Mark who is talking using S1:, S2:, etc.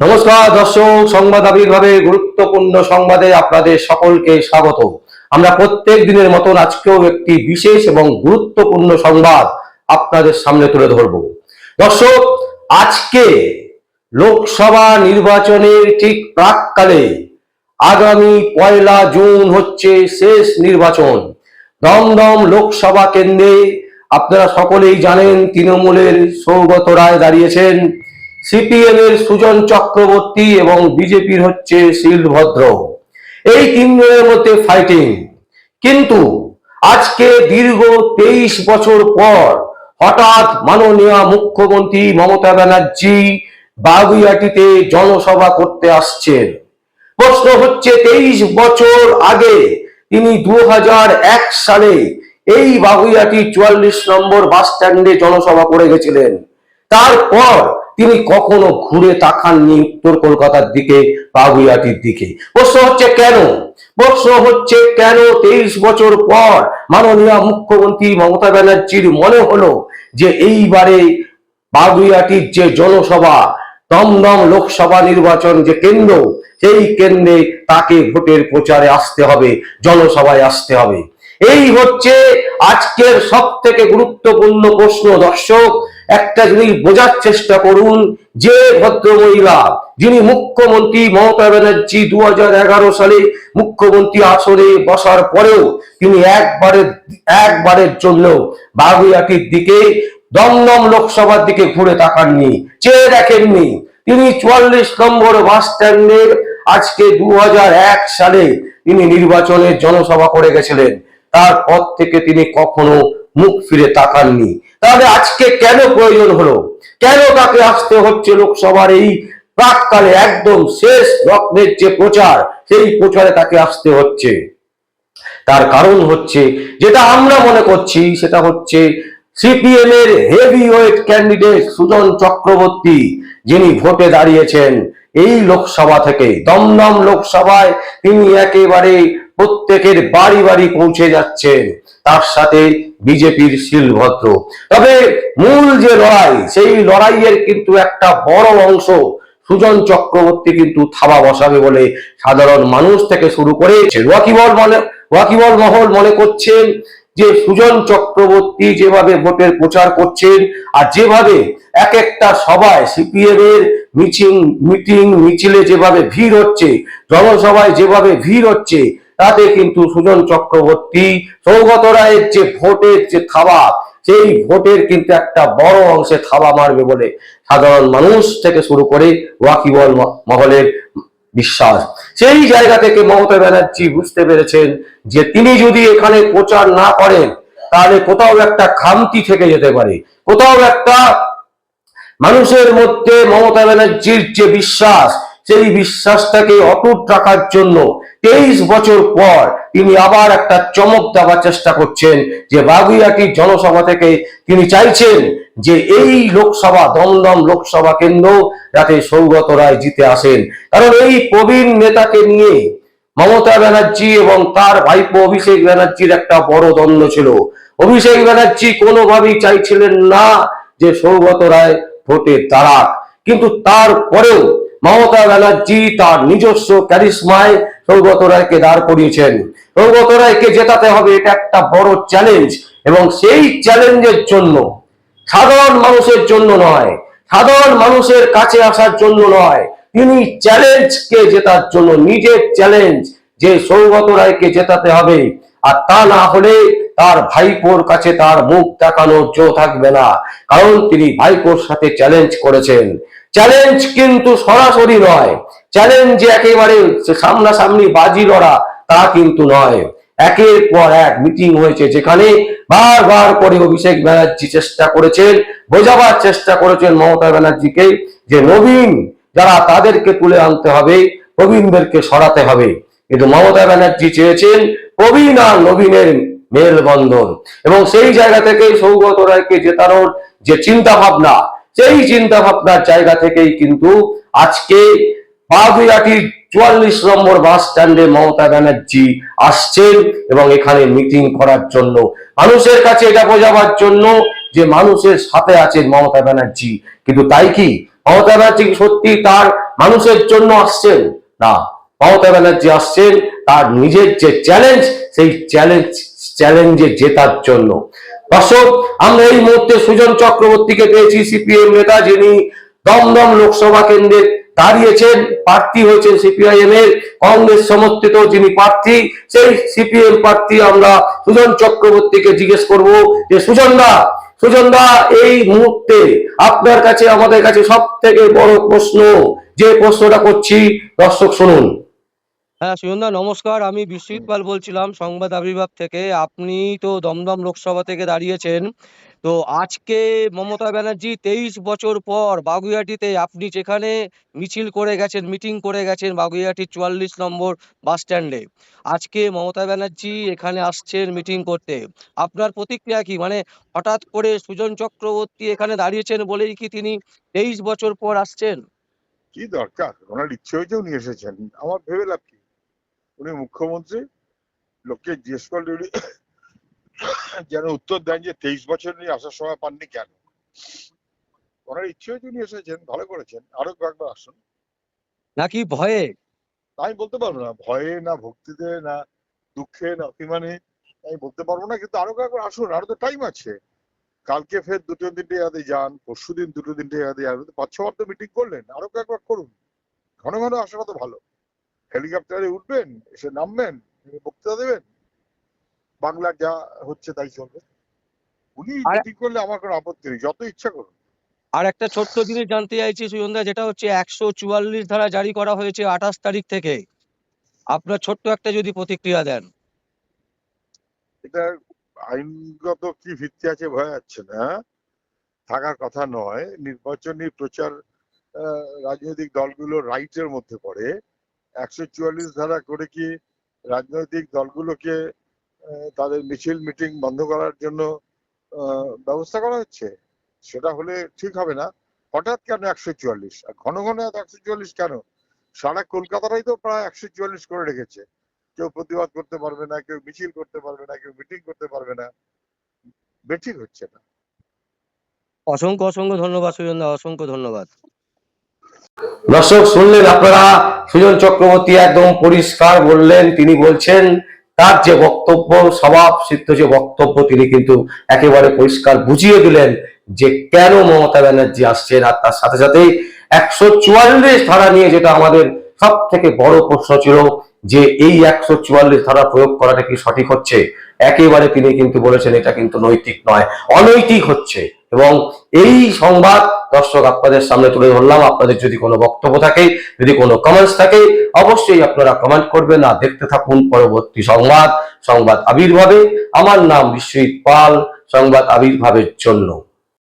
S1: নমস্কার, দর্শক, সংবাদ আবির্ভাবে গুরুত্বপূর্ণ সংবাদে আপনাদের সকলকে স্বাগত। আমরা প্রত্যেক দিনের মতন আজকেও একটি বিশেষ এবং গুরুত্বপূর্ণ সংবাদ আপনাদের সামনে তুলে ধরব। দর্শক, আজকে লোকসভা নির্বাচনের ঠিক প্রাককালে আগামী পয়লা জুন হচ্ছে শেষ নির্বাচন। দমদম লোকসভা কেন্দ্রে আপনারা সকলেই জানেন, তৃণমূলের সৌগত রায় দাঁড়িয়েছেন। সিপিএম এর সুজন চক্রবর্তী এবং বিজেপির হচ্ছে শিলভদ্র এই তিনজনের মধ্যে ফাইটিং কিন্তু আজকে দীর্ঘ তেইশ বছর পর হঠাৎ মাননীয় মুখ্যমন্ত্রী মমতা ব্যানার্জি বাগুইয়াটিতে জনসভা করতে আসছেন। প্রশ্ন হচ্ছে, তেইশ বছর আগে তিনি দু হাজার এক সালে এই বাগুইয়াটি চুয়াল্লিশ নম্বর বাস স্ট্যান্ডে জনসভা করে গেছিলেন। তারপর তিনি কখনো ঘুরে তাকাননি উত্তর কলকাতার দিকে বাগুইয়াটির দিকে। প্রশ্ন হচ্ছে কেন? প্রশ্ন হচ্ছে কেন তেইশ বছর পর মাননীয় মুখ্যমন্ত্রী মমতা ব্যানার্জির মনে হলো যে এইবারে বাগুইয়াটির যে জনসভা, দমদম লোকসভা নির্বাচন যে কেন্দ্র, সেই কেন্দ্রে তাকে ভোটের প্রচারে আসতে হবে, জনসভায় আসতে হবে। এই হচ্ছে আজকের সব থেকে গুরুত্বপূর্ণ প্রশ্ন, দর্শক। একটা জিনিস বোঝার চেষ্টা করুন, যে ভদ্র মহিলা যিনি মুখ্যমন্ত্রী মমতা ব্যানার্জি দু সালে মুখ্যমন্ত্রী আসনে বসার পরেও তিনি একবারের একবারের জন্য বাগুইয়াটির দিকে, দমদম লোকসভার দিকে ঘুরে তাকাননি, চেয়ে দেখেননি। তিনি চুয়াল্লিশ নম্বর বাস স্ট্যান্ডের আজকে দু হাজার এক সালে তিনি নির্বাচনের জনসভা করে গেছিলেন। তারপর থেকে তিনি কখনো মুখ ফিরে তাকাননি। তাহলে আজকে কেন প্রয়োজন হলো? কেন তাকে আসতে হচ্ছে লোকসভার এই প্রাককালে একদম শেষ রত্নের যে প্রচার, সেই প্রচারে তাকে আসতে হচ্ছে। তার কারণ হচ্ছে, যেটা আমরা মনে করছি, সেটা হচ্ছে সিপিএম এর heavy weight candidate Sujan Chakraborty, যিনি ভোটে দাঁড়িয়েছেন এই লোকসভা থেকে। দমদম লোকসভায় তিনি একেবারে প্রত্যেকের বাড়ি বাড়ি পৌঁছে যাচ্ছেন তার সাথে বিজেপির শিলভদ্র। তবে মূল যে লড়াই, সেই লড়াইয়ের কিন্তু একটা বড় অংশ সুজন চক্রবর্তী কিন্তু থাবা বসাবে বলে সাধারণ মানুষ থেকে শুরু করে ওয়াকিবল মনে ওয়াকিবল মহল মনে করছেন যে সুজন চক্রবর্তী যেভাবে ভোটের প্রচার করছেন আর যেভাবে এক একটা সভায় সিপিএম এর মিটিং মিটিং, মিছিলে যেভাবে ভিড় হচ্ছে, জনসভায় যেভাবে ভিড় হচ্ছে তাতে কিন্তু সুজন চক্রবর্তী সৌগত রায়ের যে ভোটের যে থাবা, সেই ভোটের কিন্তু একটা বড় অংশে থাবা মারবে বলে সাধারণ মানুষ থেকে শুরু করে ওয়াকিবল মহলের বিশ্বাস। সেই জায়গা থেকে মমতা ব্যানার্জি বুঝতে পেরেছেন যে তিনি যদি এখানে প্রচার না করেন, তাহলে কোথাও একটা খামতি থেকে যেতে পারে। কোথাও একটা মানুষের মধ্যে মমতা ব্যানার্জির যে বিশ্বাস, সেই বিশ্বাসটাকে অটুট রাখার জন্য তেইশ বছর পর তিনি আবার একটা চমক দেওয়ার চেষ্টা করছেন যে বাগুইয়াটি জনসভা থেকে তিনি চাইছেন যে এই লোকসভা, দমদম লোকসভা কেন্দ্র যাতে সৌগত রায় জিতে আসেন। কারণ এই প্রবীণ নেতাকে নিয়ে মমতা ব্যানার্জি এবং তার ভাইপো অভিষেক ব্যানার্জির একটা বড় দ্বন্দ্ব ছিল। অভিষেক ব্যানার্জি কোনোভাবেই চাইছিলেন না যে সৌগত রায় ভোটে দাঁড়াক। কিন্তু তারপরেও মমতা ব্যানার্জি তার নিজস্ব ক্যারিসমায় সৌগত রায়কে দাঁড় করিয়েছেন। সৌগত রায়কে জেতাতে হবে এটা একটা বড় চ্যালেঞ্জ এবং সেই চ্যালেঞ্জের জন্য, সাধারণ মানুষের জন্য নয়, সাধারণ মানুষের কাছে আসার জন্য নয়, তিনি চ্যালেঞ্জকে জেতার জন্য, নিজের চ্যালেঞ্জ যে সৌগত রায়কে জেতাতে হবে। আর তা না হলে তার ভাইপোর কাছে তার মুখ দেখানোর জো থাকবে না, কারণ তিনি ভাইপোর সাথে চ্যালেঞ্জ করেছেন। চ্যালেঞ্জ কিন্তু সরাসরি নয় চ্যালেঞ্জ যে একেবারে সামনাসামনি বাজি লড়া, তা কিন্তু নয়। একের পর এক মিটিং হয়েছে যেখানে বারবার করে অভিষেক ব্যানার্জি চেষ্টা করেছেন, বোঝাবার চেষ্টা করেছেন মমতা ব্যানার্জিকে যে নবীন, যারা তাদেরকে তুলে আনতে হবে, প্রবীণদেরকে সরাতে হবে। কিন্তু মমতা ব্যানার্জি চেয়েছেন প্রবীণ আর নবীনের মেলবন্ধন। এবং সেই জায়গা থেকে সৌগত রায়কে জেতানোর যে চিন্তা ভাবনা সেই চিন্তা ভাবনার জায়গা থেকেই কিন্তু আজকে বাগুইয়াটির চুয়াল্লিশ নম্বর বাস স্ট্যান্ডে মমতা ব্যানার্জি আসছেন এবং এখানে মিটিং করার জন্য। মানুষের কাছে এটা বোঝাবার জন্য যে মানুষের সাথে আছেন মমতা ব্যানার্জি। কিন্তু তাই কি? মমতা ব্যানার্জি সত্যি তার মানুষের জন্য আসছেন? না। মমতা ব্যানার্জি আসছেন তার নিজের যে চ্যালেঞ্জ সেই চ্যালেঞ্জ চ্যালেঞ্জে জেতার জন্য। দর্শক, আমরা এই মুহূর্তে সুজন চক্রবর্তীকে পেয়েছি সিপিএম নেতা যিনি দমদম লোকসভা কেন্দ্রে দাঁড়িয়েছেন, প্রার্থী হয়েছেন সিপিআইএম এর কংগ্রেস সমর্থিত যিনি প্রার্থী, সেই সিপিএম প্রার্থী আমরা সুজন চক্রবর্তীকে জিজ্ঞেস করব যে সুজন দা সুজন দা এই মুহূর্তে আপনার কাছে, আমাদের কাছে সব থেকে বড় প্রশ্ন, যে প্রশ্নটা করছি, দর্শক শুনুন।
S2: হ্যাঁ সুজনদা নমস্কার। আমি বিশ্বজিৎ পাল বলছিলাম সংবাদ আবির্ভাব থেকে। আপনি তো দমদম লোকসভা থেকে দাঁড়িয়েছেন। তো আজকে মমতা ব্যানার্জি তেইশ বছর পর বাগুইআটিতে আপনি যেখানে মিছিল করে গেছেন, মিটিং করে গেছেন বাগুইআটির চুয়াল্লিশ নম্বর বাস স্ট্যান্ডে, আজকে মমতা ব্যানার্জি এখানে আসছেন মিটিং করতে। আপনার প্রতিক্রিয়া কি? মানে হঠাৎ করে সুজন চক্রবর্তী এখানে দাঁড়িয়েছেন বলেই কি তিনি তেইশ বছর পর আসছেন?
S3: কি দরকার? ওনার ইচ্ছে হয়েছে উনি এসেছেন। আমার ভেবে লাভ কি? উনি মুখ্যমন্ত্রী লোককে জিজ্ঞেস করলে উনি যেন উত্তর দেন যে তেইশ বছর নিয়ে আসার সময় পাননি কেন? ওনার ইচ্ছে হয়েছে উনি এসেছেন ভালো করেছেন। আরও কয়েকবার আসুন।
S2: নাকি ভয়ে?
S3: আমি বলতে পারব না ভয়ে না ভক্তিতে না দুঃখে না অভিমানে আমি বলতে পারব না কিন্তু আরও কয়েকবার আসুন আরও তো টাইম আছে। কালকে ফের দুটো তিনটে জায়গাতে যান পরশু দিন দুটো তিনটে জায়গাতে যান পাঁচ ছবার তো মিটিং করলেন আরও কয়েকবার করুন। ঘন ঘন আসাটা তো ভালো। হেলিকপ্টারে উঠবেন এসে নামবেন নেমে বক্তৃতা দেবেন। বাংলার যা হচ্ছে তাই চলবে। উনি মিটিং করলে আমার কোনো আপত্তি নেই যত ইচ্ছা করুন।
S2: আর একটা ছোট্ট জিনিস জানতে চাইছি সুজনদা যেটা হচ্ছে একশো চুয়াল্লিশ ধারা জারি করা হয়েছে আঠাশ তারিখ থেকে। আপনার ছোট্ট একটা যদি প্রতিক্রিয়া দেন।
S3: এটা আইনগত কি ভিত্তি আছে ভয় যাচ্ছে না? থাকার কথা নয় নির্বাচনী প্রচার রাজনৈতিক দলগুলো রাইটের মধ্যে পড়ে। একশো চুয়াল্লিশ ধারা করে কি রাজনৈতিক দলগুলোকে তাদের মিছিল, মিটিং বন্ধ করার জন্য ব্যবস্থা করা হচ্ছে? সেটা হলে ঠিক হবে না। হঠাৎ কেন একশো চুয়াল্লিশ? আর ঘন ঘন এত একশো চুয়াল্লিশ কেন? সারা কলকাতাটাই তো প্রায় একশো চুয়াল্লিশ করে রেখেছে। কেউ প্রতিবাদ করতে পারবে না, কেউ মিছিল করতে পারবে না, কেউ মিটিং করতে পারবে না। বেঠিক হচ্ছে না।
S2: অসংখ্য অসংখ্য ধন্যবাদ সুজনদা অসংখ্য ধন্যবাদ।
S1: দর্শক, শুনলেন আপনারা, সুজন চক্রবর্তী একদম পরিষ্কার বললেন, তিনি বলছেন, তার যে বক্তব্য স্বভাব সিদ্ধ যে বক্তব্য, তিনি কিন্তু একেবারে পরিষ্কার বুঝিয়ে দিলেন যে কেন মমতা ব্যানার্জি আসছেন। আর তার সাথে সাথে একশো চুয়াল্লিশ ধারা নিয়ে যেটা আমাদের সব থেকে বড় প্রশ্ন ছিল যে এই একশো চুয়াল্লিশ ধারা প্রয়োগ করাটা কি সঠিক হচ্ছে? একেবারে তিনি কিন্তু বলেছেন, এটা কিন্তু নৈতিক নয়, অনৈতিক হচ্ছে। এবং এই সংবাদ দর্শক আপনাদের সামনে তুলে ধরলাম। আপনাদের যদি কোনো বক্তব্য থাকে, যদি কোনো কমেন্টস থাকে, অবশ্যই আপনারা কমেন্ট করবেন আর দেখতে থাকুন পরবর্তী সংবাদ সংবাদ আবির্ভাবে। আমার নাম বিশ্বজিৎ পাল, সংবাদ আবির্ভাবের জন্য।